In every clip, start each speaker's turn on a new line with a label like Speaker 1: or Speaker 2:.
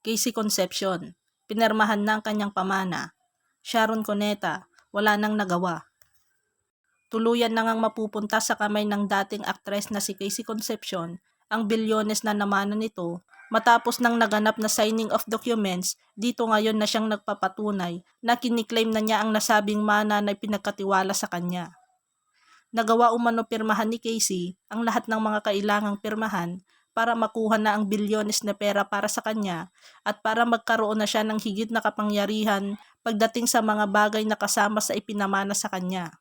Speaker 1: Casey Concepcion, pinirmahan ng kanyang pamana. Sharon Cuneta, wala nang nagawa. Tuluyan na ngang mapupunta sa kamay ng dating aktres na si Casey Concepcion ang bilyones na namana nito matapos nang naganap na signing of documents dito ngayon na siyang nagpapatunay na kiniklaim na niya ang nasabing mana na pinagkatiwala sa kanya. Nagawa umano pirmahan ni Casey ang lahat ng mga kailangang pirmahan para makuha na ang bilyones na pera para sa kanya at para magkaroon na siya ng higit na kapangyarihan pagdating sa mga bagay na kasama sa ipinamana sa kanya.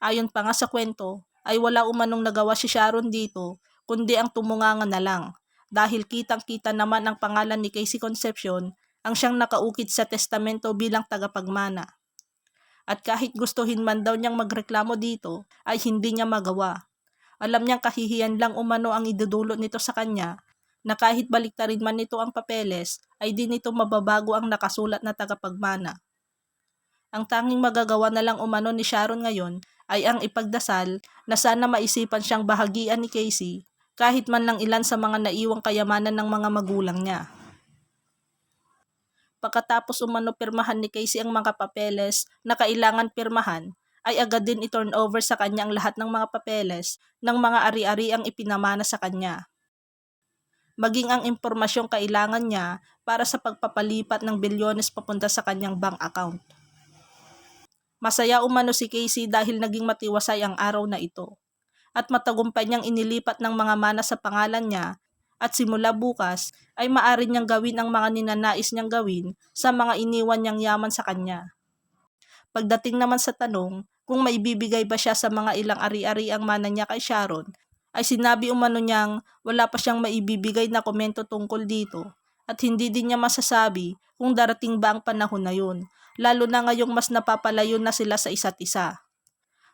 Speaker 1: Ayon pa nga sa kwento, ay wala umanong nagawa si Sharon dito kundi ang tumunganga na lang dahil kitang-kita naman ang pangalan ni Casey Concepcion ang siyang nakaukit sa testamento bilang tagapagmana. At kahit gustuhin man daw niyang magreklamo dito, ay hindi niya magawa. Alam niyang kahihiyan lang umano ang idudulot nito sa kanya na kahit baliktarin man nito ang papeles, ay di nito mababago ang nakasulat na tagapagmana. Ang tanging magagawa na lang umano ni Sharon ngayon ay ang ipagdasal na sana maisipan siyang bahagian ni Casey kahit man lang ilan sa mga naiwang kayamanan ng mga magulang niya. Pagkatapos umano pirmahan ni Casey ang mga papeles na kailangan pirmahan, ay agad din i-turn over sa kanya ang lahat ng mga papeles ng mga ari-ari ang ipinamana sa kanya. Maging ang impormasyong kailangan niya para sa pagpapalipat ng bilyones papunta sa kanyang bank account. Masaya umano si Casey dahil naging matiwasay ang araw na ito. At matagumpay niyang inilipat ng mga mana sa pangalan niya at simula bukas ay maaari niyang gawin ang mga ninanais niyang gawin sa mga iniwan niyang yaman sa kanya. Pagdating naman sa tanong kung maibibigay ba siya sa mga ilang ari-ari ang mana niya kay Sharon, ay sinabi umano niyang wala pa siyang maibibigay na komento tungkol dito at hindi din niya masasabi kung darating ba ang panahon na yun, lalo na ngayong mas napapalayo na sila sa isa't isa.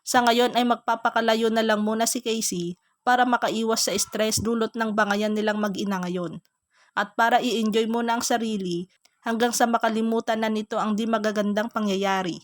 Speaker 1: Sa ngayon ay magpapakalayo na lang muna si Casey para makaiwas sa stress dulot ng bangayan nilang mag-ina ngayon. At para i-enjoy muna ang sarili hanggang sa makalimutan na nito ang di magagandang pangyayari.